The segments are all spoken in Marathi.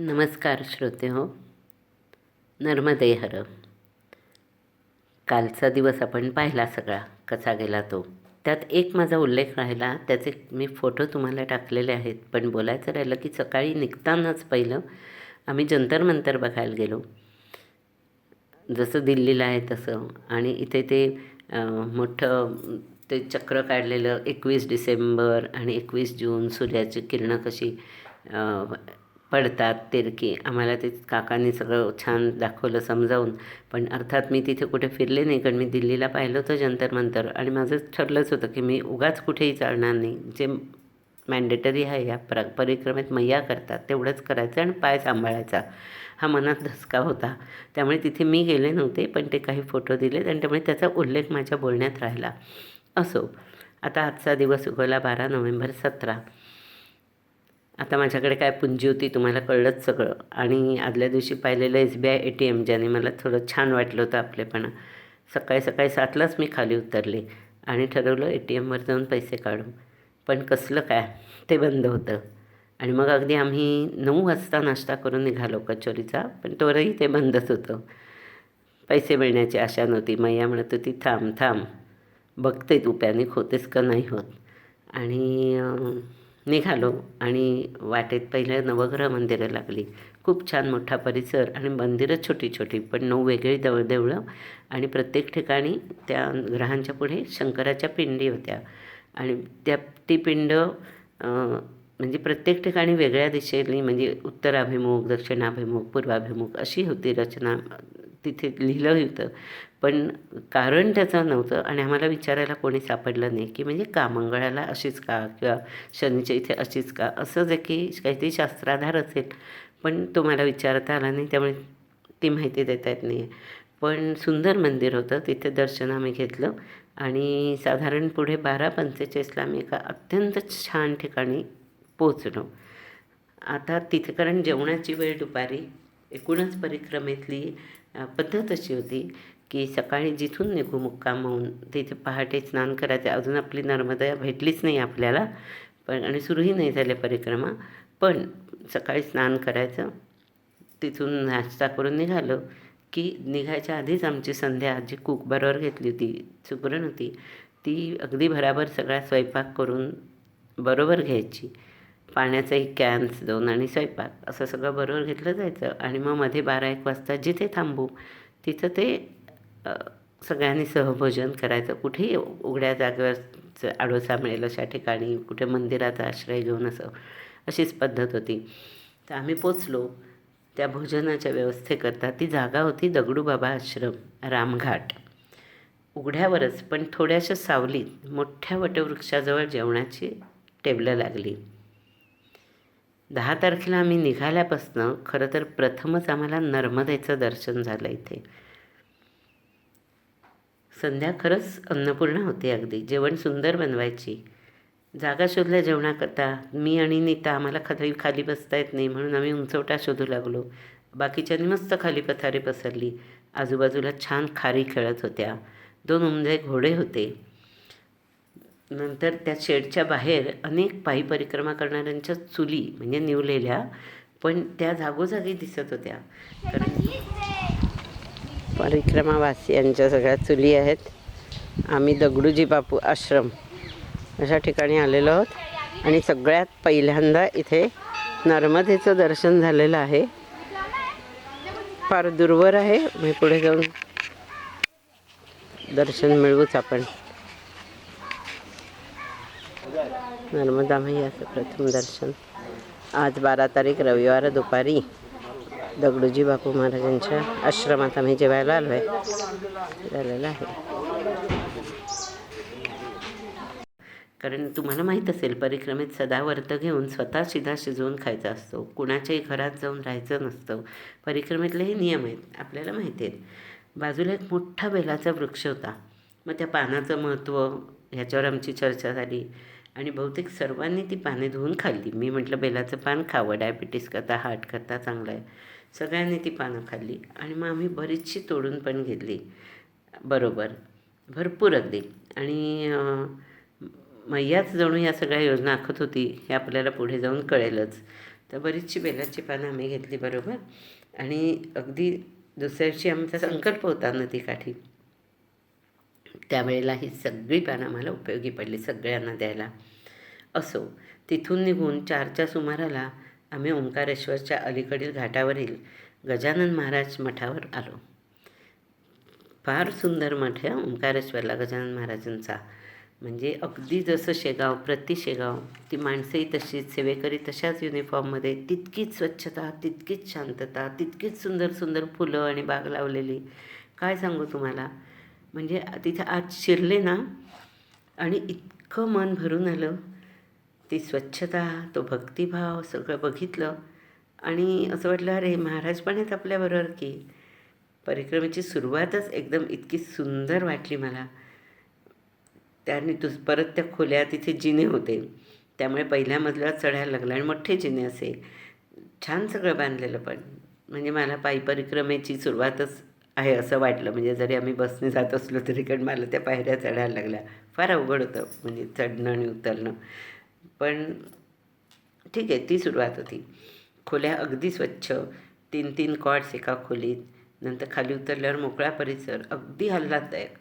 नमस्कार श्रोते हो. नर्मदे हर. कालचा दिवस आपण पाहिला सगळा कसा गेला तो. त्यात एक माझा उल्लेख राहिला त्याचे मी फोटो तुम्हाला टाकलेले आहेत पण बोलायचं राहिलं की सकाळी निघतानाच पहिलं आम्ही जंतर मंतर बघायला गेलो. जसं दिल्लीला आहे तसं. आणि इथे ते मोठं ते चक्र काढलेलं एकवीस डिसेंबर आणि एकवीस जून सूर्याची किरणं कशी पडतात तिरकी आम्हाला ते काकांनी सगळं छान दाखवलं समजावून. पण अर्थात मी तिथे कुठे फिरले नाही कारण मी दिल्लीला पाहिलं होतं जंतर मंतर. आणि माझं ठरलंच होतं की मी उगाच कुठेही चालणार नाही. जे मॅन्डेटरी आहे या प्र परिक्रमेत मैया करतात तेवढंच करायचं आणि पाय सांभाळायचा. हा मनात धसका होता. त्यामुळे तिथे मी गेले नव्हते पण ते काही फोटो दिलेत आणि त्यामुळे त्याचा उल्लेख माझ्या बोलण्यात राहिला. असो आता आजचा दिवस उगवला बारा नोव्हेंबर सतरा. आता माझ्याकडे काय पुंजी होती तुम्हाला कळलंच सगळं. आणि आदल्या दिवशी पाहिलेलं S B I A T M ज्याने मला थोडं छान वाटलं होतं आपलेपणा. सकाळी सकाळी सातलाच मी खाली उतरले आणि ठरवलं ए टी एमवर जाऊन पैसे काढू पण कसलं काय ते बंद होतं. आणि मग अगदी आम्ही नऊ वाजता नाश्ता करून निघालो कचोरीचा पण तोवरही ते बंदच होतं. पैसे मिळण्याची आशा नव्हती. मैया म्हणत होती थांब थांब. बघते तू पॅनिक होतेस का नाही होत? आणि निघालो आणि वाटेत पहिलं नवग्रह मंदिरं लागली. खूप छान मोठा परिसर आणि मंदिरं छोटी छोटी पण नऊ वेगळी देव देवळं आणि प्रत्येक ठिकाणी त्या ग्रहांच्या पुढे शंकराच्या पिंडी होत्या. आणि त्या ती पिंड म्हणजे प्रत्येक ठिकाणी वेगळ्या दिशेने म्हणजे उत्तराभिमुख दक्षिणाभिमुख पूर्वाभिमुख अशी होती रचना तिथे लिहिलं होतं. पण कारण त्याचं नव्हतं आणि आम्हाला विचारायला कोणी सापडलं नाही की म्हणजे का मंगळाला अशीच का किंवा शनीच्या इथे अशीच का? असं जे की काहीतरी शास्त्राधार असेल पण तो मला विचारता आला नाही त्यामुळे ती माहिती देता येत नाही आहे पण सुंदर मंदिर होतं तिथे दर्शन आम्ही घेतलं आणि साधारण पुढे बारा पंचेचाळीसला आम्ही एका अत्यंत छान ठिकाणी पोचलो आता तिथे कारण जेवणाची वेळ दुपारी एकूणच परिक्रमेतली पद्धत अशी होती की सकाळी जिथून निघू मुक्कामाहून तिथे पहाटे स्नान करायचे अजून आपली नर्मदा भेटलीच नाही आपल्याला पण आणि सुरूही नाही झाल्या परिक्रमा. पण सकाळी स्नान करायचं तिथून नाश्ता करून निघालो की निघायच्या आधीच आमची संध्या जी कुक बरोबर घेतली होती सुकरण होती. ती अगदी भराभर सगळा स्वयंपाक करून बरोबर घ्यायची. पाण्याचाही कॅन्स दोन आणि स्वयंपाक असं सगळं बरोबर घेतलं जायचं. आणि मग मध्ये बारा एक वाजता जिथे थांबू तिथं ते सगळ्यांनी सहभोजन करायचं. कुठेही उघड्या जागेवर आडोसा मिळेल अशा ठिकाणी कुठे मंदिराचा आश्रय घेऊन असं अशीच पद्धत होती. तर आम्ही पोचलो. त्या भोजनाच्या व्यवस्थेकरता ती जागा होती दगडूबाबा आश्रम रामघाट. उघड्यावरच पण थोड्याशा सावलीत मोठ्या वटवृक्षाजवळ जेवणाची टेबलं लागली. दहा तारखेला आम्ही निघाल्यापासनं खरं तर प्रथमच आम्हाला नर्मदेचं दर्शन झालं इथे. संध्या खरंच अन्नपूर्णा होती अगदी. जेवण सुंदर बनवायची. जागा शोधल्या जेवणाकरता. मी आणि नीता आम्हाला खाली खाली बसता येत नाही म्हणून आम्ही उंचवटा शोधू लागलो. बाकीच्यांनी मस्त खाली पथारी पसरली. आजूबाजूला छान खारी खेळत होत्या. दोन उमजे घोडे होते. नंतर त्या शेडच्या बाहेर अनेक पायी परिक्रमा करणाऱ्यांच्या चुली म्हणजे निवलेल्या पण त्या जागोजागी दिसत होत्या. कारण परिक्रमावासियांच्या सगळ्या चुली आहेत. आम्ही दगडूजी बापू आश्रम अशा ठिकाणी आलेलो आहोत. आणि सगळ्यात पहिल्यांदा इथे नर्मदेचं दर्शन झालेलं आहे. फार दूरवर आहे. मी पुढे जाऊन दर्शन मिळवूच आपण. नर्मदा मैयाचं प्रथम दर्शन आज बारा तारीख रविवार दुपारी दगडूजी बापू महाराजांच्या आश्रमात आम्ही जेवायला आलो आहे झालेलं आहे कारण तुम्हाला माहीत असेल परिक्रमेत सदा व्रत घेऊन स्वतः शिधा शिजवून खायचा असतो. कुणाच्याही घरात जाऊन राहायचं नसतं. परिक्रमेतले हे नियम आहेत आपल्याला माहिती आहेत. बाजूला एक मोठा बेलाचा वृक्ष होता. मग त्या पानाचं महत्त्व ह्याच्यावर आमची चर्चा झाली. आणि बहुतेक सर्वांनी ती पाने धुवून खाल्ली. मी म्हटलं बेलाचं पान खावं डायबिटीस करता हार्ट करता चांगलं आहे. सगळ्यांनी ती पानं खाल्ली आणि मग आम्ही बरीचशी तोडून पण घेतली. बरोबर. भरपूर अगदी. आणि मैयाच जणू या सगळ्या योजना आखत होती हे आपल्याला पुढे जाऊन कळेलच. तर बरीचशी बेलाची पानं आम्ही घेतली बरोबर. आणि अगदी दुसऱ्या दिवशी आमचा संकल्प होता नदीकाठी त्यावेळेला ही सगळी पानं आम्हाला उपयोगी पडली सगळ्यांना द्यायला. असो तिथून निघून चारच्या सुमाराला आम्ही ओंकारेश्वरच्या अलीकडील घाटावरील गजानन महाराज मठावर आलो. फार सुंदर मठ आहे ओंकारेश्वरला गजानन महाराजांचा. म्हणजे अगदी जसं शेगाव प्रति शेगाव ती माणसंही तशीच सेवेकरी तशाच युनिफॉर्ममध्ये तितकीच स्वच्छता तितकीच शांतता तितकीच सुंदर सुंदर फुलं आणि बाग लावलेली. काय सांगू तुम्हाला? म्हणजे तिथं आज शिरले ना आणि इतकं मन भरून आलं ती स्वच्छता तो भक्तिभाव सगळं बघितलं. आणि असं वाटलं अरे महाराज पण आहेत आपल्याबरोबर की. परिक्रमेची सुरुवातच एकदम इतकी सुंदर वाटली मला. त्याने दुस परत त्या खोल्या तिथे जिने होते. त्यामुळे पहिल्या मजल्यावर चढायला लागलं आणि मोठे जिने असे. छान सगळं बांधलेलं पण. म्हणजे मला पायी परिक्रमेची सुरुवातच आहे असं वाटलं. म्हणजे जरी आम्ही बसने जात असलो तरी कारण मला त्या पायऱ्या चढायला लागल्या. फार अवघड होतं म्हणजे चढणं आणि उतरणं. पण ठीक आहे ती सुरुवात होती. खोल्या अगदी स्वच्छ तीन तीन कॉट्स एका खोलीत नंतर खाली उतरल्यावर मोकळा परिसर अगदी आल्हाददायक.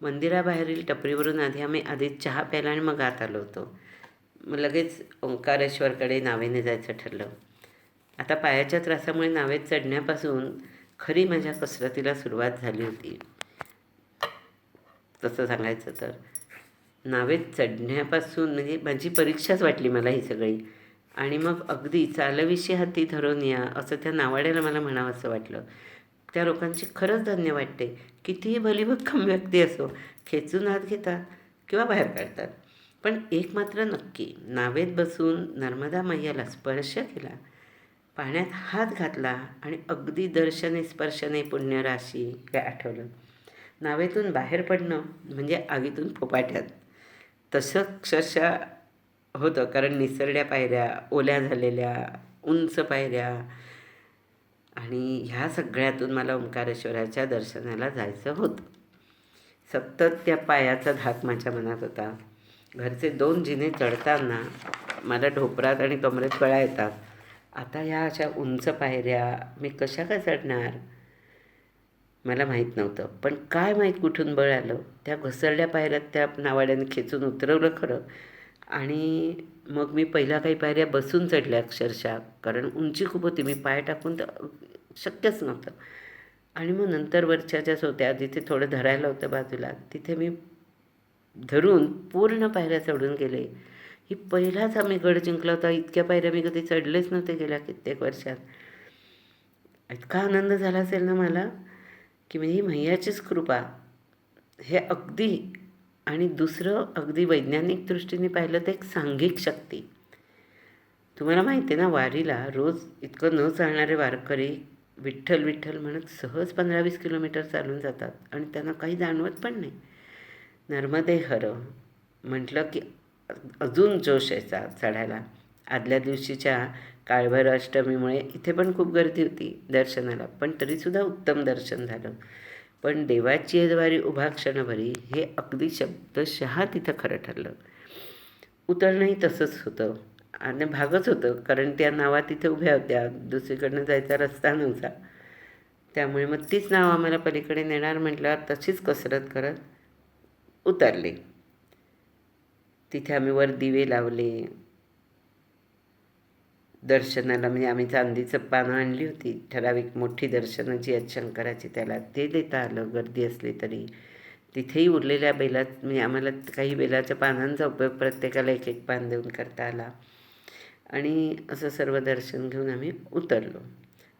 मंदिराबाहेरील टपरीवरून आधी आम्ही आधी चहा प्यायला आणि मग आत आलो होतो. मग लगेच ओंकारेश्वरकडे नावेने जायचं ठरलं. आता पायाच्या त्रासामुळे नावेत चढण्यापासून खरी माझ्या कसरतीला सुरुवात झाली होती. तसं सांगायचं तर. नावेत चढण्यापासून म्हणजे माझी परीक्षाच वाटली मला ही सगळी. आणि मग अगदी चालविषयी हाती धरून या असं त्या नावाड्याला मला म्हणावं असं वाटलं. त्या लोकांची खरंच धन्य वाटते. कितीही भलीभक्कम व्यक्ती असो खेचून हात घेतात किंवा बाहेर काढतात. पण एक मात्र नक्की नावेत बसून नर्मदा मैयाला स्पर्श केला पाण्यात हात घातला आणि अगदी दर्शने स्पर्शने पुण्यराशी हे आठवलं. नावेतून बाहेर पडणं म्हणजे आगीतून फोपाट्यात तसं अक्षरशः होतं कारण निसरड्या पायऱ्या ओल्या झालेल्या उंच पायऱ्या. आणि ह्या सगळ्यातून मला ओंकारेश्वराच्या दर्शनाला जायचं होतं. सतत त्या पायाचा धाक माझ्या मनात होता. घरचे दोन जिने चढताना मला ढोपरात आणि कमरेत कळा येतात. आता ह्या अशा उंच पायऱ्या मी कशा का चढणार? मला माहीत नव्हतं. पण काय माहीत कुठून बळ आलं? त्या घसरल्या पायऱ्यात त्या नावाड्याने खेचून उतरवलं खरं. आणि मग मी पहिल्या काही पायऱ्या बसून चढल्या अक्षरशः. कारण उंची खूप होती. मी पाय टाकून तर शक्यच नव्हतं. आणि मग नंतर वरच्या ज्या होत्या जिथे थोडं धरायला होतं बाजूला तिथे मी धरून पूर्ण पायऱ्या चढून गेले. ही पहिलाच आम्ही गड जिंकला होता. इतक्या पायऱ्या मी कधी चढलेच नव्हते गेल्या कित्येक वर्षात. इतका आनंद झाला असेल ना मला की म्हणजे ही मैयाचीच कृपा. हे अगदी आणि दुसरं अगदी वैज्ञानिक दृष्टीने पाहिलं तर एक सांघिक शक्ती. तुम्हाला माहिती आहे ना वारीला रोज इतकं न चालणारे वारकरी विठ्ठल विठ्ठल म्हणत सहज पंधरा वीस किलोमीटर चालून जातात आणि त्यांना काही जाणवत पण नाही. नर्मदे हर म्हटलं की अजून जोश यायचा चढायला. आदल्या दिवशीच्या काळभैर अष्टमीमुळे इथे पण खूप गर्दी होती दर्शनाला पण तरीसुद्धा उत्तम दर्शन झालं. पण देवाची द्वारी उभा क्षणभरी हे अगदी शब्दशः तिथं खरं ठरलं. उतरणंही तसंच होतं आणि भागच होतं कारण त्या नावा तिथे उभ्या होत्या दुसरीकडनं जायचा रस्ता नव्हता. त्यामुळे मग तीच नाव आम्हाला पलीकडे नेणार म्हटल्यावर तशीच कसरत करत उतरली. तिथे आम्ही वर दिवे लावले. दर्शनाला म्हणजे आम्ही चांदीचं पानं आणली होती. ठराविक मोठी दर्शनं जी आहेत शंकराची त्याला ते देता आलं. गर्दी असली तरी. तिथेही उरलेल्या बेलात म्हणजे आम्हाला काही बेलाच्या पानांचा उपयोग प्रत्येकाला एक एक पान देऊन करता आला. आणि असं सर्व दर्शन घेऊन आम्ही उतरलो.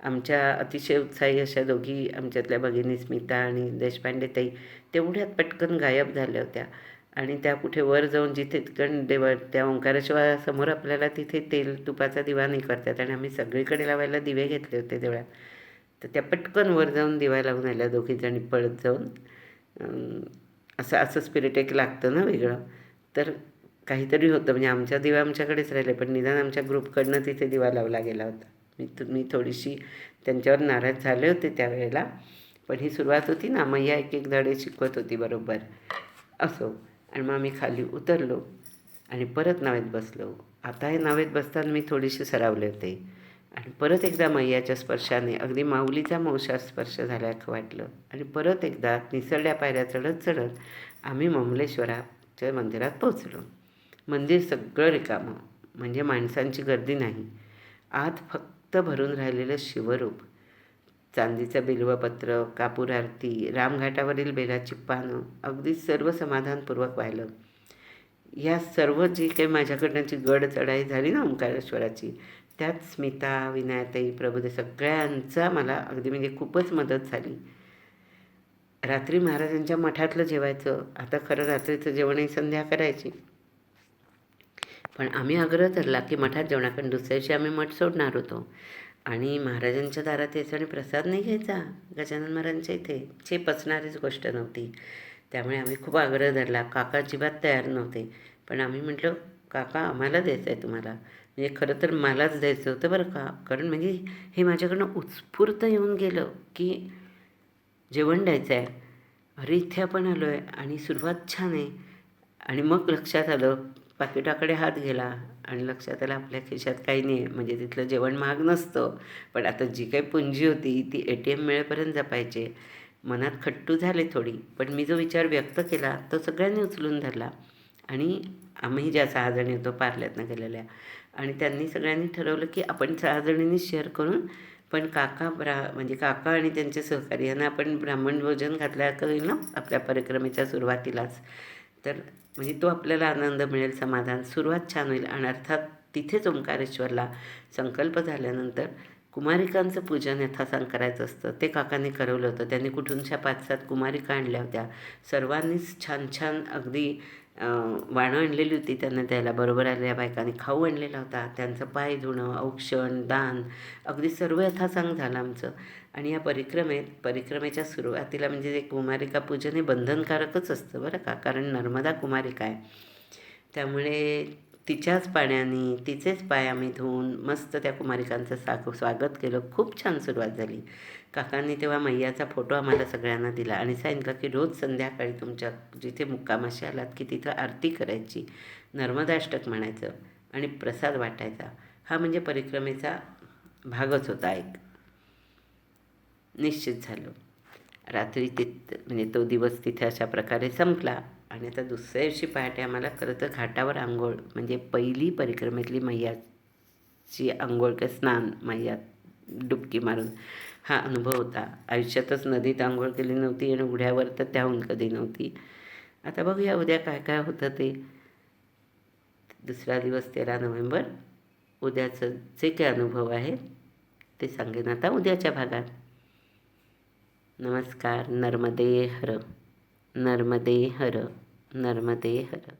आमच्या अतिशय उत्साही अशा दोघी आमच्यातल्या भगिनी स्मिता आणि देशपांडे ताई तेवढ्यात पटकन गायब झाल्या होत्या. आणि त्या कुठे वर जाऊन जिथे तिकडं देवा त्या ओंकारेश्वरासमोर आपल्याला तिथे तेल तुपाचा दिवा नाही करतात आणि आम्ही सगळीकडे लावायला दिवे घेतले होते देवळात. तर त्या पटकन वर जाऊन दिवा लावून आल्या दोघीजणी पळत जाऊन. असं असं स्पिरिट एक लागतं ना वेगळं. तर काहीतरी होतं. म्हणजे आमच्या दिवा आमच्याकडेच राहिले पण निदान आमच्या ग्रुपकडनं तिथे दिवा लावला गेला होता. मी तुम्ही थोडीशी त्यांच्यावर नाराज झाले होते त्यावेळेला. पण ही सुरुवात होती ना मैया एक एक धडे शिकवत होती बरोबर. असो. आणि मग आम्ही खाली उतरलो आणि परत नावेत बसलो. आता हे नावेत बसताना मी थोडीशी सरावले होते. आणि परत एकदा मैयाच्या स्पर्शाने अगदी माऊलीचा मौशा स्पर्श झाल्याचं वाटलं. आणि परत एकदा निसरड्या पायऱ्या चढत चढत आम्ही ममलेश्वराच्या मंदिरात पोचलो मंदिर सगळं रिकामं म्हणजे माणसांची गर्दी नाही. आत फक्त भरून राहिलेलं शिवरूप. चांदीचं बिल्वपत्र कापूर आरती रामघाटावरील बेलाची पानं अगदी सर्व समाधानपूर्वक पाहिलं. या सर्व जी काही माझ्याकडनंची गड चढाई झाली ना ओंकारेश्वराची त्यात स्मिता विनायताई प्रभुदे सगळ्यांचा मला अगदी म्हणजे खूपच मदत झाली. रात्री महाराजांच्या मठातलं जेवायचं आता खरं रात्रीचं जेवणही संध्या करायची. पण आम्ही आग्रह धरला की मठात जेवणाकडे दुसऱ्या दिवशी आम्ही मठ सोडणार होतो. आणि महाराजांच्या दारात यायचं आणि प्रसाद नाही घ्यायचा. गजानन महाराजांच्या इथे चे पचणारीच गोष्ट नव्हती. त्यामुळे आम्ही खूप आग्रह धरला. काका अजिबात तयार नव्हते. पण आम्ही म्हटलं काका आम्हाला द्यायचं आहे तुम्हाला. म्हणजे खरं तर मलाच द्यायचं होतं बरं का? कारण म्हणजे हे माझ्याकडनं उत्स्फूर्त येऊन गेलं की जेवण द्यायचं आहे अरे इथे आपण आलो आहे आणि सुरुवात छान आहे. आणि मग लक्षात आलं पाकिटाकडे हात गेला आणि लक्षात आलं आपल्या खिशात काही नाही आहे. म्हणजे तिथलं जेवण महाग नसतं. पण आता जी काही पुंजी होती ती ए टी एम मिळेपर्यंत जपायचे. मनात खट्टू झाले थोडी. पण मी जो विचार व्यक्त केला तो सगळ्यांनी उचलून धरला. आणि आम्ही ज्या सहा जणी होतो पार्ल्यातनं गेलेल्या. आणि त्यांनी सगळ्यांनी ठरवलं की आपण सहा जणींनी शेअर करून पण काका ब्रा म्हणजे काका आणि त्यांचे सहकारी यांना आपण ब्राह्मण भोजन घातल्या करेल ना आपल्या परिक्रमेच्या सुरुवातीलाच. तर म्हणजे तो आपल्याला आनंद मिळेल समाधान सुरुवात छान होईल. आणि अर्थात तिथेच ओंकारेश्वरला संकल्प झाल्यानंतर कुमारिकांचं पूजन यथासांग करायचं असतं. ते काकांनी करवलं होतं. त्यांनी कुठूनशा पाच सात कुमारिका आणल्या होत्या. सर्वांनीच छान छान अगदी वाणं आणलेली होती त्यांना द्यायला. बरोबर आलेल्या बायकांनी. खाऊ आणलेला होता. त्यांचं पाय धुणं औक्षण दान. अगदी सर्व यथासांग झालं आमचं. आणि या परिक्रमेत परिक्रमेच्या सुरुवातीला म्हणजे ते कुमारिका पूजन हे बंधनकारकच असतं बरं का. कारण नर्मदा कुमारिका आहे. त्यामुळे तिच्याच पाण्याने तिचेच पाय आम्ही धुवून मस्त त्या कुमारिकांचं साग स्वागत केलं. खूप छान सुरुवात झाली. काकांनी तेव्हा मैयाचा फोटो आम्हाला सगळ्यांना दिला आणि सांगितलं की रोज संध्याकाळी तुमच्या जिथे मुक्कामाशी आलात की तिथं आरती करायची नर्मदाष्टक म्हणायचं आणि प्रसाद वाटायचा. हा म्हणजे परिक्रमेचा भागच होता एक. निश्चित झालं. रात्री तिथ म्हणजे तो दिवस तिथे अशा प्रकारे संपला आणि आता दुसऱ्या दिवशी पहाटे आम्हाला खरं तर घाटावर आंघोळ म्हणजे पहिली परिक्रमेतली मैयाची आंघोळ किंवा स्नान मैयात डुबकी मारून. हा अनुभव होता. आयुष्यातच नदीत आंघोळ केली नव्हती आणि उघड्यावर तर त्याहून कधी नव्हती. आता बघूया उद्या काय काय होतं ते. दुसरा दिवस तेरा नोव्हेंबर. उद्याचं जे काही अनुभव आहे ते सांगेन आता उद्याच्या भागात. नमस्कार नर्मदे हर. नर्मदे हर. नर्मदे हर.